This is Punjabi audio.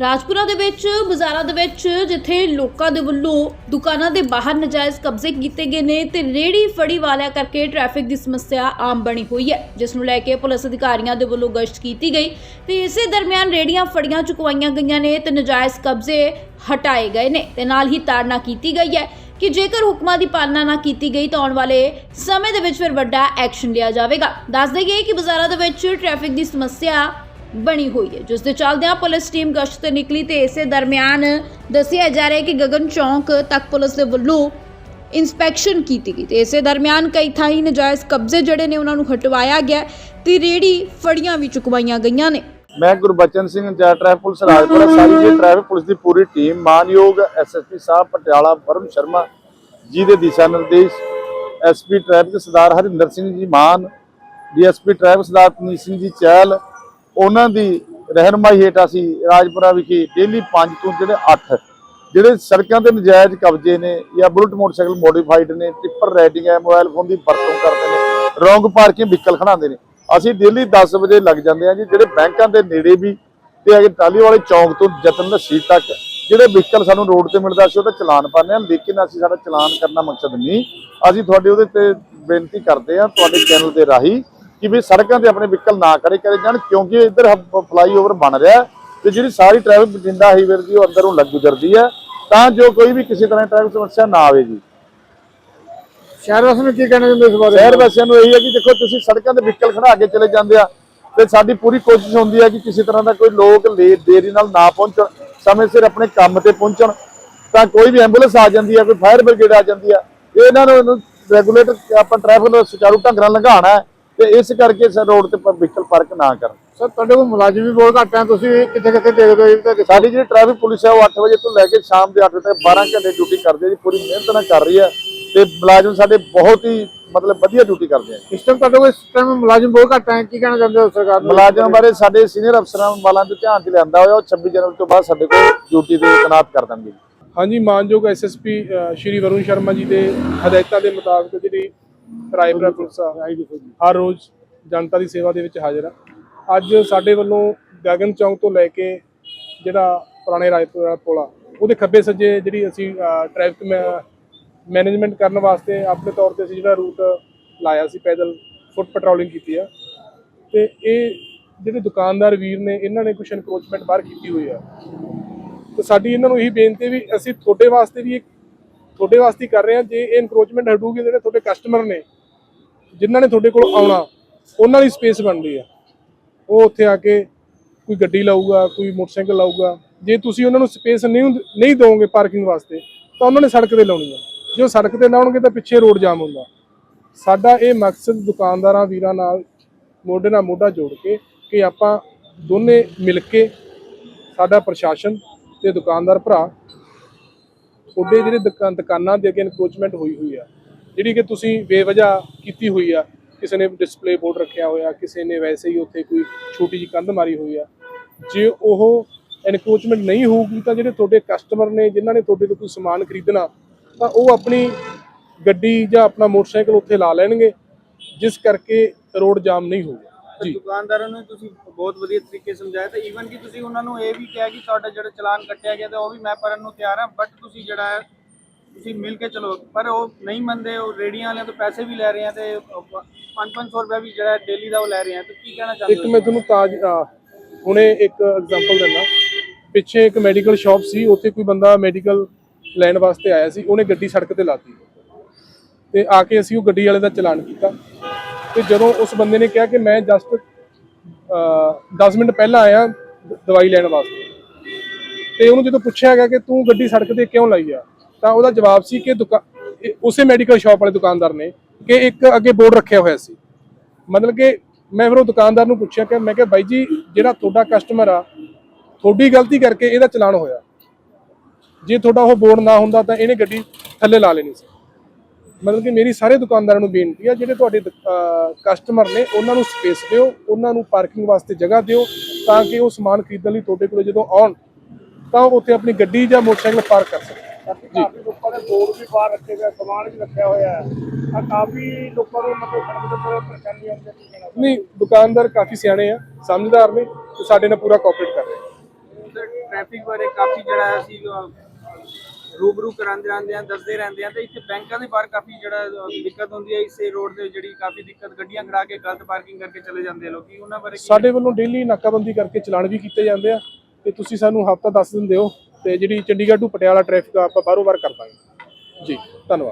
ਰਾਜਪੁਰਾ ਦੇ ਵਿੱਚ, ਬਾਜ਼ਾਰਾਂ ਦੇ ਵਿੱਚ, ਜਿੱਥੇ ਲੋਕਾਂ ਦੇ ਵੱਲੋਂ ਦੁਕਾਨਾਂ ਦੇ ਬਾਹਰ ਨਜਾਇਜ਼ ਕਬਜ਼ੇ ਕੀਤੇ ਗਏ ਨੇ ਤੇ ਰੇੜੀ ਫੜੀ ਵਾਲਿਆਂ ਕਰਕੇ ਟ੍ਰੈਫਿਕ ਦੀ ਸਮੱਸਿਆ ਆਮ ਬਣੀ ਹੋਈ ਹੈ, ਜਿਸ ਨੂੰ ਲੈ ਕੇ ਪੁਲਿਸ ਅਧਿਕਾਰੀਆਂ ਦੇ ਵੱਲੋਂ ਗਸ਼ਤ ਕੀਤੀ ਗਈ। ਤੇ ਇਸੇ ਦਰਮਿਆਨ ਰੇੜੀਆਂ ਫੜੀਆਂ ਚੁਕਵਾਈਆਂ ਗਈਆਂ ਨੇ ਤੇ ਨਜਾਇਜ਼ ਕਬਜ਼ੇ ਹਟਾਏ ਗਏ ਨੇ ਤੇ ਨਾਲ ਹੀ ਤਾੜਨਾ ਕੀਤੀ ਗਈ ਹੈ ਕਿ ਜੇਕਰ ਹੁਕਮਾਂ ਦੀ ਪਾਲਣਾ ਨਾ ਕੀਤੀ ਗਈ ਤਾਂ ਆਉਣ ਵਾਲੇ ਸਮੇਂ ਦੇ ਵਿੱਚ ਫਿਰ ਵੱਡਾ ਐਕਸ਼ਨ ਲਿਆ ਜਾਵੇਗਾ। ਦੱਸ ਦੇਈਏ ਕਿ ਬਾਜ਼ਾਰਾਂ ਦੇ ਵਿੱਚ ਟ੍ਰੈਫਿਕ ਦੀ ਸਮੱਸਿਆ ਬਣੀ ਹੋਈ ਹੈ। ਜਿਸ ਦੇ ਚੱਲਦਿਆਂ ਪੁਲਿਸ ਟੀਮ ਗਸ਼ਤ ਤੇ ਨਿਕਲੀ ਤੇ ਇਸੇ ਦਰਮਿਆਨ ਦੱਸਿਆ ਜਾ ਰਿਹਾ ਹੈ ਕਿ ਗਗਨ ਚੌਂਕ ਤੱਕ ਪੁਲਿਸ ਦੇ ਵੱਲੋਂ ਇਨਸਪੈਕਸ਼ਨ ਕੀਤੀ ਗਈ ਤੇ ਇਸੇ ਦਰਮਿਆਨ ਕਈ ਥਾਈਂ ਨਜਾਇਜ਼ ਕਬਜ਼ੇ ਜਿਹੜੇ ਨੇ ਉਹਨਾਂ ਨੂੰ ਹਟਵਾਇਆ ਗਿਆ ਤੇ ਰੇੜੀ ਫੜੀਆਂ ਵੀ ਚੁਕਵਾਈਆਂ ਗਈਆਂ ਨੇ। ਮੈਂ Gurbachan Singh incharge traffic police, Rajpura ਸਾਰੀ ਜੀ ਟ੍ਰੈਫਿਕ ਪੁਲਿਸ ਦੀ ਪੂਰੀ ਟੀਮ, ਮਾਨਯੋਗ ਐਸਐਸਪੀ ਸਾਹਿਬ ਪਟਿਆਲਾ ਵਰੁਣ ਸ਼ਰਮਾ ਜੀ ਦੇ ਦਿਸ਼ਾ ਨਿਰਦੇਸ਼ SP traffic Sardar Harinder Singh ji Mann DSP traffic Sardar Puneet Singh ji Chahal ਉਹਨਾਂ ਦੀ ਰਹਿਨਮਾਈ ਹੇਠ ਅਸੀਂ ਰਾਜਪੁਰਾ ਵਿਖੇ ਡੇਲੀ 5 ਤੋਂ ਜਿਹੜੇ 8 ਜਿਹੜੇ ਸੜਕਾਂ ਤੇ ਨਜਾਇਜ਼ ਕਬਜ਼ੇ ਨੇ ਜਾਂ ਬੁਲਟ ਮੋਟਰਸਾਈਕਲ ਮੋਡੀਫਾਈਡ ਨੇ ਟਿੱਪਰ ਰਾਈਡਿੰਗ ਹੈ ਮੋਬਾਈਲ ਫੋਨ ਦੀ ਵਰਤੋਂ ਕਰਦੇ ਨੇ, ਰੋਂਗ ਪਾਰਕਿੰਗ ਵਹੀਕਲ ਖੜਾਉਂਦੇ ਨੇ। ਅਸੀਂ ਡੇਲੀ 10 ਵਜੇ ਲੱਗ ਜਾਂਦੇ ਆ ਜੀ, ਜਿਹੜੇ ਬੈਂਕਾਂ ਦੇ ਨੇੜੇ ਵੀ ਤੇ ਅਗੇ ਟਾਲੀ ਵਾਲੇ ਚੌਂਕ ਤੋਂ ਜਤਨ ਲੱਸੀ ਤੱਕ ਜਿਹੜੇ ਵਹੀਕਲ ਸਾਨੂੰ ਰੋਡ ਤੇ ਮਿਲਦਾ ਸੀ ਉਹਦਾ ਚਲਾਨ ਪਾਉਂਦੇ ਆ ਲੇਕਿਨ ਅਸੀਂ ਸਾਡਾ ਚਲਾਨ ਕਰਨਾ ਮਕਸਦ ਨਹੀਂ। ਅਸੀਂ ਤੁਹਾਡੇ ਉਹਦੇ ਤੇ ਬੇਨਤੀ ਕਰਦੇ ਆ ਤੁਹਾਡੇ ਚੈਨਲ ਦੇ ਰਾਹੀਂ ਕਿ ਵੀ ਸੜਕਾਂ ਤੇ ਆਪਣੇ ਵਹੀਕਲ ਨਾ ਖੜੇ ਕਰੇ ਜਾਣ ਕਿਉਂਕਿ ਇੱਧਰ ਫਲਾਈਓਵਰ ਬਣ ਰਿਹਾ ਤੇ ਜਿਹੜੀ ਸਾਰੀ ਟ੍ਰੈਫਿਕ ਬਠਿੰਡਾ ਹਾਈਵੇ ਦੀ ਉਹ ਅੰਦਰੋਂ ਲੱਗ ਗੁਜ਼ਰਦੀ ਹੈ। ਤਾਂ ਜੋ ਕੋਈ ਵੀ ਕਿਸੇ ਤਰ੍ਹਾਂ ਦੀ ਟ੍ਰੈਫਿਕ ਸਮੱਸਿਆ ਨਾ ਆਵੇ ਜੀ। ਸ਼ਹਿਰ ਵਾਸੀਆਂ ਨੂੰ ਕੀ ਕਹਿਣਾ ਚਾਹੁੰਦੇ ਇਸ ਬਾਰੇ? ਸ਼ਹਿਰ ਵਾਸੀਆਂ ਨੂੰ ਇਹੀ ਹੈ ਕਿ ਦੇਖੋ ਤੁਸੀਂ ਸੜਕਾਂ ਤੇ ਵਹੀਕਲ ਖੜਾ ਕੇ ਚਲੇ ਜਾਂਦੇ ਆ ਤੇ ਸਾਡੀ ਪੂਰੀ ਕੋਸ਼ਿਸ਼ ਹੁੰਦੀ ਹੈ ਕਿ ਕਿਸੇ ਤਰ੍ਹਾਂ ਦਾ ਕੋਈ ਲੋਕ ਲੇ ਦੇਰੀ ਨਾਲ ਨਾ ਪਹੁੰਚਣ ਸਮੇਂ ਸਿਰ ਆਪਣੇ ਕੰਮ ਤੇ ਪਹੁੰਚਣ। ਤਾਂ ਕੋਈ ਵੀ ਐਂਬੂਲੈਂਸ ਆ ਜਾਂਦੀ ਹੈ ਕੋਈ ਫਾਇਰ ਬ੍ਰਿਗੇਡ ਆ ਜਾਂਦੀ ਆ ਇਹਨਾਂ ਨੂੰ ਇਹਨੂੰ ਰੈਗੂਲੇਟ ਆਪਾਂ ਟ੍ਰੈਫਿਕ ਨੂੰ ਸੁਚਾਰੂ ਢੰਗ ਨਾਲ ਲੰਘਾਉਣਾ ਹੈ। ਤੇ ਇਸ ਕਰਕੇ ਸਰ ਰੋਡ ਤੇ ਵਹੀਕਲ ਪਾਰਕ ਨਾ ਕਰਨ। ਸਰ ਤੁਹਾਡੇ ਕੋਲ ਮੁਲਾਜ਼ਮ ਵੀ ਬਹੁਤ ਘੱਟ ਹੈ ਤੁਸੀਂ ਕਿੱਥੇ ਕਿੱਥੇ ਦੇਖਦੇ ਹੋ ਇਹ ਤਾਂ ਸਾਡੀ ਜਿਹੜੀ ਟ੍ਰੈਫਿਕ ਪੁਲਿਸ ਹੈ ਉਹ 8 ਵਜੇ ਤੋਂ ਲੈ ਕੇ ਸ਼ਾਮ ਦੇ 8 ਵਜੇ ਤੱਕ 12 ਘੰਟੇ ਡਿਊਟੀ ਕਰਦੀ ਹੈ ਜੀ ਪੂਰੀ ਮਿਹਨਤ ਨਾਲ ਕਰ ਰਹੀ ਹੈ ਤੇ ਮੁਲਾਜ਼ਮ ਸਾਡੇ ਬਹੁਤ ਹੀ ਮਤਲਬ ਵਧੀਆ ਡਿਊਟੀ ਕਰਦੇ ਆ ਇਸ ਟਾਈਮ ਤੁਹਾਡੇ ਕੋਲ ਇਸ ਟਾਈਮ ਮੁਲਾਜ਼ਮ ਬਹੁਤ ਘੱਟ ਹੈ ਕੀ ਕਹਿਣਾ ਚਾਹੁੰਦੇ ਹੋ ਸਰਕਾਰ ਨੂੰ? ਮੁਲਾਜ਼ਮਾਂ ਬਾਰੇ ਸਾਡੇ ਸੀਨੀਅਰ ਅਫਸਰਾਂ ਵਾਲਾਂ ਦੇ ਧਿਆਨ 'ਚ ਲਿਆਂਦਾ ਹੋਇਆ ਉਹ 26 ਜਨਵਰੀ ਤੋਂ ਬਾਅਦ ਸਾਡੇ ਕੋਲ ਡਿਊਟੀ ਤੇ ਤੈਨਾਤ ਕਰ ਦੇਣਗੇ ਹਾਂਜੀ ਮਾਨਯੋਗ ਐਸਐਸਪੀ ਸ਼੍ਰੀ ਵਰੁਣ ਸ਼ਰਮਾ ਜੀ ਦੇ ਹਦਾਇਤਾਂ ਦੇ ਮੁਤਾਬਕ ਜਿਹੜੀ ਰਾਏਪੁਰਾ ਪੁਲਿਸ ਆ। ਹਰ ਰੋਜ਼ ਜਨਤਾ ਦੀ ਸੇਵਾ ਦੇ ਵਿੱਚ ਹਾਜ਼ਰ ਆ। ਅੱਜ ਸਾਡੇ ਵੱਲੋਂ ਗਗਨ ਚੌਂਕ ਤੋਂ ਲੈ ਕੇ ਜਿਹੜਾ ਪੁਰਾਣੇ ਰਾਏਪੁਰਾ ਪੁਲ ਆ ਉਹਦੇ ਖੱਬੇ ਸੱਜੇ ਜਿਹੜੀ ਅਸੀਂ ਟ੍ਰੈਫਿਕ ਮੈਨੇਜਮੈਂਟ ਕਰਨ ਵਾਸਤੇ ਆਪਣੇ ਤੌਰ ਤੇ ਅਸੀਂ ਜਿਹੜਾ ਰੂਟ ਲਾਇਆ ਸੀ ਪੈਦਲ ਫੁੱਟ ਪੈਟਰੋਲਿੰਗ ਕੀਤੀ ਆ। ਤੇ ਇਹ ਜਿਹੜੇ ਦੁਕਾਨਦਾਰ ਵੀਰ ਨੇ ਇਹਨਾਂ ਨੇ ਕੁਝ ਐਨਕਰੋਚਮੈਂਟ ਬਾਹਰ ਕੀਤੀ ਹੋਈ ਆ। ਤੇ ਸਾਡੀ ਇਹਨਾਂ ਨੂੰ ਇਹੀ ਬੇਨਤੀ ਵੀ ਅਸੀਂ ਤੁਹਾਡੇ ਵਾਸਤੇ ਵੀ ਇੱਕ ਤੁਹਾਡੇ ਵਾਸਤੇ ਹੀ ਕਰ ਰਹੇ ਹਾਂ। ਜੇ ਇਹ ਇਨਕਰੋਚਮੈਂਟ ਹਟੂਗੀ ਜਿਹੜੇ ਤੁਹਾਡੇ ਕਸਟਮਰ ਨੇ, ਜਿਨ੍ਹਾਂ ਨੇ ਤੁਹਾਡੇ ਕੋਲ ਆਉਣਾ, ਉਹਨਾਂ ਦੀ ਸਪੇਸ ਬਣਦੀ ਆ ਉਹ ਉੱਥੇ ਆ ਕੇ ਕੋਈ ਗੱਡੀ ਲਾਊਗਾ, ਕੋਈ ਮੋਟਰਸਾਈਕਲ ਲਾਊਗਾ। ਜੇ ਤੁਸੀਂ ਉਹਨਾਂ ਨੂੰ ਸਪੇਸ ਨਹੀਂ ਨਹੀਂ ਦਿਓਗੇ ਪਾਰਕਿੰਗ ਵਾਸਤੇ, ਤਾਂ ਉਹਨਾਂ ਨੇ ਸੜਕ ਤੇ ਲਾਉਣੀ ਆ ਜੇ ਉਹ ਸੜਕ ਤੇ ਲਾਉਣਗੇ ਤਾਂ ਪਿੱਛੇ ਰੋਡ ਜਾਮ ਹੁੰਦਾ। ਸਾਡਾ ਇਹ ਮਕਸਦ ਦੁਕਾਨਦਾਰਾਂ, ਵੀਰਾਂ ਨਾਲ ਮੋਢੇ ਨਾਲ ਮੋਢਾ ਜੋੜ ਕੇ ਕਿ ਆਪਾਂ ਦੋਨੇ ਮਿਲ ਕੇ ਸਾਡਾ ਪ੍ਰਸ਼ਾਸਨ ਤੇ ਦੁਕਾਨਦਾਰ ਭਰਾ ਤੁਹਾਡੇ ਜਿਹੜੇ ਦੁਕਾਨ ਦੁਕਾਨਾਂ ਦੇ ਅੱਗੇ ਇਨਕਰੋਚਮੈਂਟ ਹੋਈ ਹੋਈ ਆ, ਜਿਹੜੀ ਕਿ ਤੁਸੀਂ ਬੇਵਜ੍ਹਾ ਕੀਤੀ ਹੋਈ ਆ, ਕਿਸੇ ਨੇ ਡਿਸਪਲੇ ਬੋਰਡ ਰੱਖਿਆ ਹੋਇਆ, ਕਿਸੇ ਨੇ ਵੈਸੇ ਹੀ ਉੱਥੇ ਕੋਈ ਛੋਟੀ ਜਿਹੀ ਕੰਧ ਮਾਰੀ ਹੋਈ ਆ, ਜੇ ਉਹ ਇਨਕਰੋਚਮੈਂਟ ਨਹੀਂ ਹੋਊਗੀ ਤਾਂ ਜਿਹੜੇ ਤੁਹਾਡੇ ਕਸਟਮਰ ਨੇ, ਜਿਨ੍ਹਾਂ ਨੇ ਤੁਹਾਡੇ ਤੋਂ ਕੋਈ ਸਮਾਨ ਖਰੀਦਣਾ, ਤਾਂ ਉਹ ਆਪਣੀ ਗੱਡੀ ਜਾਂ ਆਪਣਾ ਮੋਟਰਸਾਈਕਲ ਉੱਥੇ ਲਾ ਲੈਣਗੇ, ਜਿਸ ਕਰਕੇ ਰੋਡ ਜਾਮ ਨਹੀਂ ਹੋਊਗਾ। ਜੀ। ਦੁਕਾਨਦਾਰਾਂ ਨੂੰ ਤੁਸੀਂ ਬਹੁਤ ਵਧੀਆ ਤਰੀਕੇ ਸਮਝਾਇਆ ਤੇ ਈਵਨ ਕਿ ਤੁਸੀਂ ਉਹਨਾਂ ਨੂੰ ਇਹ ਵੀ ਕਿਹਾ ਕਿ ਤੁਹਾਡਾ ਜਿਹੜਾ ਚਲਾਨ ਕੱਟਿਆ ਗਿਆ ਤੇ ਉਹ ਵੀ ਮੈਂ ਭਰਨ ਨੂੰ ਤਿਆਰ ਹਾਂ ਬਟ ਤੁਸੀਂ ਜਿਹੜਾ ਹੈ ਤੁਸੀਂ ਮਿਲ ਕੇ ਚਲੋ ਪਰ ਉਹ ਨਹੀਂ ਮੰਨਦੇ ਉਹ ਰੇੜੀਆਂ ਵਾਲਿਆਂ ਤੋਂ ਪੈਸੇ ਵੀ ਲੈ ਰਹੇ ਆ ਤੇ 5-500 ਰੁਪਏ ਵੀ ਜਿਹੜਾ ਡੇਲੀ ਦਾ ਉਹ ਲੈ ਰਹੇ ਆ ਤੇ ਕੀ ਕਹਿਣਾ ਚਾਹੁੰਦੇ ਇੱਕ ਮੈਂ ਤੁਹਾਨੂੰ ਤਾਜ ਹੁਣੇ ਇੱਕ ਐਗਜ਼ਾਮਪਲ ਦਿੰਦਾ। ਪਿੱਛੇ ਇੱਕ ਮੈਡੀਕਲ ਸ਼ਾਪ ਸੀ ਉੱਥੇ ਕੋਈ ਬੰਦਾ ਮੈਡੀਕਲ ਲੈਣ ਵਾਸਤੇ ਆਇਆ ਸੀ ਉਹਨੇ ਗੱਡੀ ਸੜਕ ਤੇ ਲਾਤੀ। ਤੇ ਆ ਕੇ ਅਸੀਂ ਉਹ ਗੱਡੀ ਵਾਲੇ ਦਾ ਚਲਾਨ ਕੀਤਾ। ਤੇ ਜਦੋਂ ਉਸ ਬੰਦੇ ਨੇ ਕਿਹਾ ਕਿ ਮੈਂ ਜਸਟ 10 ਮਿੰਟ ਪਹਿਲਾਂ ਆਇਆ ਦਵਾਈ ਲੈਣ ਵਾਸਤੇ, ਤੇ ਉਹਨੂੰ ਜਦੋਂ ਪੁੱਛਿਆ ਗਿਆ ਕਿ ਤੂੰ ਗੱਡੀ ਸੜਕ ਤੇ ਕਿਉਂ ਲਾਈ ਆ, ਤਾਂ ਉਹਦਾ ਜਵਾਬ ਸੀ ਕਿ ਦੁਕਾ- ਉਸੇ ਮੈਡੀਕਲ ਸ਼ਾਪ ਵਾਲੇ ਦੁਕਾਨਦਾਰ ਨੇ ਕਿ ਇੱਕ ਅੱਗੇ ਬੋਰਡ ਰੱਖਿਆ ਹੋਇਆ ਸੀ। ਮਤਲਬ ਕਿ ਮੈਂ ਫਿਰ ਉਹ ਦੁਕਾਨਦਾਰ ਨੂੰ ਪੁੱਛਿਆ ਕਿ ਮੈਂ ਕਿਹਾ, ਬਾਈ ਜੀ, ਜਿਹੜਾ ਤੁਹਾਡਾ ਕਸਟਮਰ ਆ, ਤੁਹਾਡੀ ਗਲਤੀ ਕਰਕੇ ਇਹਦਾ ਚਲਾਨ ਹੋਇਆ। ਜੇ ਤੁਹਾਡਾ ਉਹ ਬੋਰਡ ਨਾ ਹੁੰਦਾ ਤਾਂ ਇਹਨੇ ਗੱਡੀ ਥੱਲੇ ਲਾ ਲੈਣੀ ਸੀ। ਮਤਲਬ ਕਿ ਮੇਰੀ ਸਾਰੇ ਦੁਕਾਨਦਾਰਾਂ ਨੂੰ ਬੇਨਤੀ ਆ ਜਿਹੜੇ ਤੁਹਾਡੇ ਕਸਟਮਰ ਨੇ ਉਹਨਾਂ ਨੂੰ ਸਪੇਸ ਦਿਓ ਉਹਨਾਂ ਨੂੰ ਪਾਰਕਿੰਗ ਵਾਸਤੇ ਜਗ੍ਹਾ ਦਿਓ ਤਾਂ ਕਿ ਉਹ ਸਮਾਨ ਖਰੀਦਣ ਲਈ ਤੁਹਾਡੇ ਕੋਲ ਜਦੋਂ ਆਉਣ ਤਾਂ ਉਹ ਉੱਥੇ ਆਪਣੀ ਗੱਡੀ ਜਾਂ ਮੋਟਰਸਾਈਕਲ ਪਾਰਕ ਕਰ ਸਕਣ। ਜੀ ਲੋਕਾਂ ਦੇ ਬੋਰਡ ਵੀ ਬਾਹਰ ਰੱਖੇ ਗਏ ਸਮਾਨ ਵੀ ਰੱਖਿਆ ਹੋਇਆ ਹੈ। ਆ ਕਾਫੀ ਲੋਕਾਂ ਨੂੰ ਮਤਲਬ ਸੜਕ ਦੇ ਉੱਪਰ ਪਰੇਸ਼ਾਨੀ ਆਉਂਦੀ ਹੈ ਨਹੀਂ ਦੁਕਾਨਦਾਰ ਕਾਫੀ ਸਿਆਣੇ ਆ ਸਮਝਦਾਰ ਨੇ ਤੇ ਸਾਡੇ ਨਾਲ ਪੂਰਾ ਕੋਆਪਰੇਟ ਕਰ ਰਹੇ ਆ। ਟ੍ਰੈਫਿਕ ਬਾਰੇ ਕਾਫੀ ਜਿਹੜਾ ਅਸੀਂ ਅਹ, ਰੂਬਰੂ ਕਰਾਉਂਦੇ ਰਹਿੰਦੇ ਆ, ਦੱਸਦੇ ਰਹਿੰਦੇ ਆ ਤੇ ਇੱਥੇ ਬੈਂਕਾਂ ਦੇ ਬਾਹਰ ਕਾਫੀ ਜਿਹੜਾ ਦਿੱਕਤ ਹੁੰਦੀ ਹੈ ਇਸੇ ਰੋਡ ਤੇ ਜਿਹੜੀ ਕਾਫੀ ਦਿੱਕਤ ਗੱਡੀਆਂ ਖੜਾ ਕੇ ਗਲਤ ਪਾਰਕਿੰਗ ਕਰਕੇ ਚਲੇ ਜਾਂਦੇ ਆ ਲੋਕੀ, ਉਹਨਾਂ ਬਾਰੇ ਸਾਡੇ ਵੱਲੋਂ ਡੇਲੀ ਨਾਕਾਬੰਦੀ ਕਰਕੇ ਚਲਾਨ ਵੀ ਕੀਤੇ ਜਾਂਦੇ ਆ ਤੇ ਤੁਸੀਂ ਸਾਨੂੰ ਹਫਤਾ 10 ਦਿਨ ਦਿਓ ਤੇ ਜਿਹੜੀ ਚੰਡੀਗੜ੍ਹ ਤੋਂ ਪਟਿਆਲਾ ਟ੍ਰੈਫਿਕ ਆ, ਆਪਾਂ ਬਾਰੋ ਬਾਰ ਕਰ ਦਾਂਗੇ ਜੀ, ਧੰਨਵਾਦ।